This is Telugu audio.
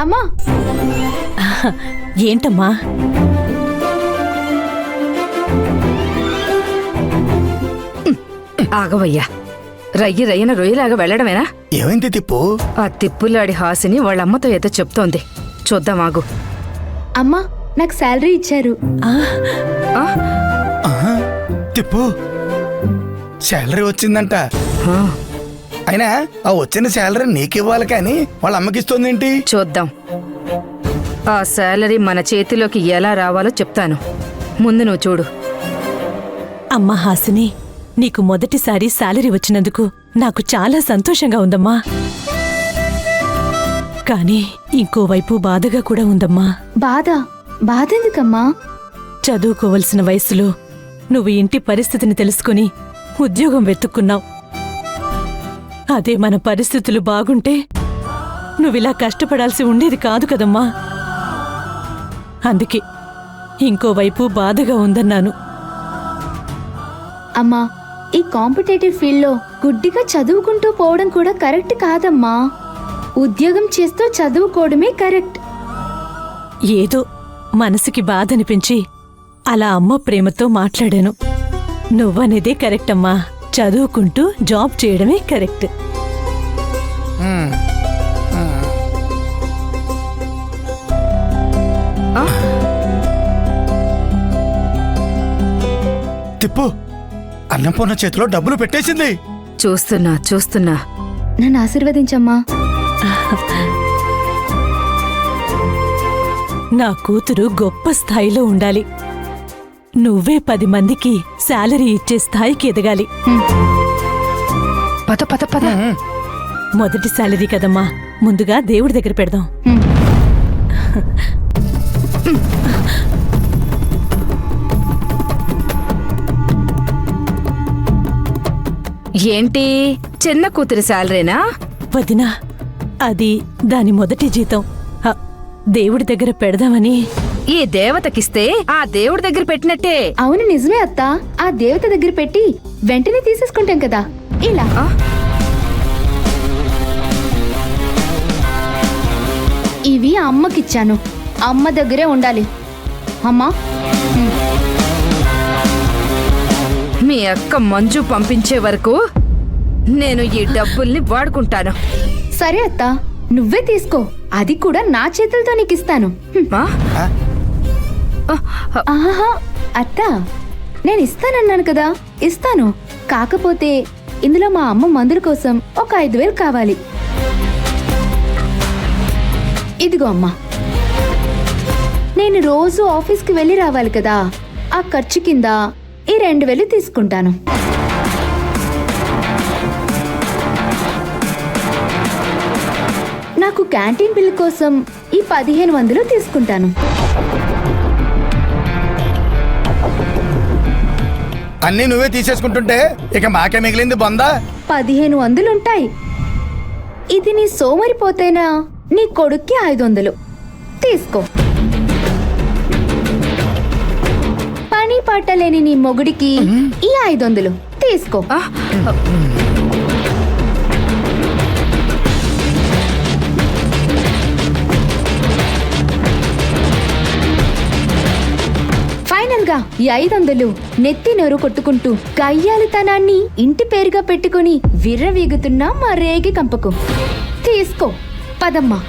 అమ్మా. ఏంటమ్మా? ఆగవయ్యా. రయ్యి రయ్యన రొయ్యలాగా వెళ్ళడమేనా? ఏమైంది తిప్పు? ఆ తిప్పులాడి హాసిని వాళ్ళ అమ్మతో ఏదో చెప్తోంది. చూద్దాం ఆగు. అమ్మా నాకు శాలరీ ఇచ్చారు. ఆ, ఆహా, తిప్పు. శాలరీ వచ్చిందంట. ఆ, అయినా ఆ వచ్చిన శాలరీ నీకివ్వాలి కానీ వాళ్ళ అమ్మకిస్తోందేంటి చూద్దాం. ఆ శాలరీ మన చేతిలోకి ఎలా రావాలో చెప్తాను. ముందు నువ్వు చూడు. అమ్మా హాసిని నీకు మొదటిసారి శాలరీ వచ్చినందుకు నాకు చాలా సంతోషంగా ఉందమ్మా. కానీ ఇంకోవైపు బాధగా కూడా ఉందమ్మా. బాధ? బాధ ఎందుకమ్మా చదువుకోవలసిన వయసులో నువ్వు ఇంటి పరిస్థితిని తెలుసుకుని ఉద్యోగం వెతుక్కున్నావు. అదే మన పరిస్థితులు బాగుంటే నువ్విలా కష్టపడాల్సి ఉండేది కాదు కదమ్మా. అందుకే ఇంకోవైపు బాధగా ఉందన్నాను. అమ్మా ఈ కాంపిటేటివ్ ఫీల్డ్లో గుడ్డిగా చదువుకుంటూ పోవడం కూడా కరెక్ట్ కాదమ్మా. ఉద్యోగం చేస్తూ చదువుకోవడమే కరెక్ట్. ఏదో మనసుకి బాధ అనిపించి అలా అమ్మ ప్రేమతో మాట్లాడాను. నువ్వనేదే కరెక్ట్ అమ్మా చదువుకుంటూ జాబ్ చేయడమే కరెక్ట్. తిప్పు. అన్నపూర్ణ చేతిలో డబ్బులు పెట్టేసింది. చూస్తున్నా చూస్తున్నా. నన్ను ఆశీర్వదించమ్మా. నా కూతురు గొప్ప స్థాయిలో ఉండాలి. నువ్వే పది మందికి శాలరీ ఇచ్చే స్థాయికి ఎదగాలి. పద పద పద. మొదటి శాలరీ కదమ్మా. ముందుగా దేవుడి దగ్గర పెడదాం. ఏంటి? చిన్న కూతురి శాలరీనా? వదినా అది దాని మొదటి జీతం. దేవుడి దగ్గర పెడదామని. ఈ దేవతకిస్తే ఆ దేవుడి దగ్గర పెట్టినట్టే. అవును నిజమే అత్త. ఆ దేవత దగ్గర పెట్టి వెంటనే తీసేసుకుంటాం కదా. ఇలా. ఇవి అమ్మకిచ్చాను. అమ్మ దగ్గరే ఉండాలి. అమ్మా. మీ అక్క మంజు పంపించే వరకు నేను ఈ డబ్బుల్ని వాడుకుంటాను. సరే అత్త. నువ్వే తీసుకో. అది కూడా నా చేతులతో నీకు ఇస్తాను ఆహా అత్త నేను ఇస్తానన్నాను కదా. ఇస్తాను. కాకపోతే ఇందులో మా అమ్మ మందుల కోసం ఒక ఐదు వేలు కావాలి. ఇదిగో అమ్మా. నేను రోజు ఆఫీస్కి వెళ్ళి రావాలి కదా. ఆ ఖర్చు కింద ఈ రెండు వేలు తీసుకుంటాను. నాకు క్యాంటీన్ బిల్ కోసం ఈ పదిహేను వందలు తీసుకుంటాను. అన్నీ నువ్వే తీసేసుకుంటుంటే ఇక మాకే మిగిలింది బొందా? పదిహేను వందలుంటాయి. ఇది నీ సోమరిపోతేనా? నీ కొడుక్కి ఐదు వందలు తీసుకో. పని పాట లేని నీ మొగుడికి ఈ ఐదు వందలు తీసుకో ఆ, ఈ నెత్తి నోరు కొట్టుకుంటూ కయ్యాలితనాన్ని ఇంటి పేరుగా పెట్టుకుని విర్రవీగుతున్నా మా రేగి కంపకు. తీసుకో పదమ్మా.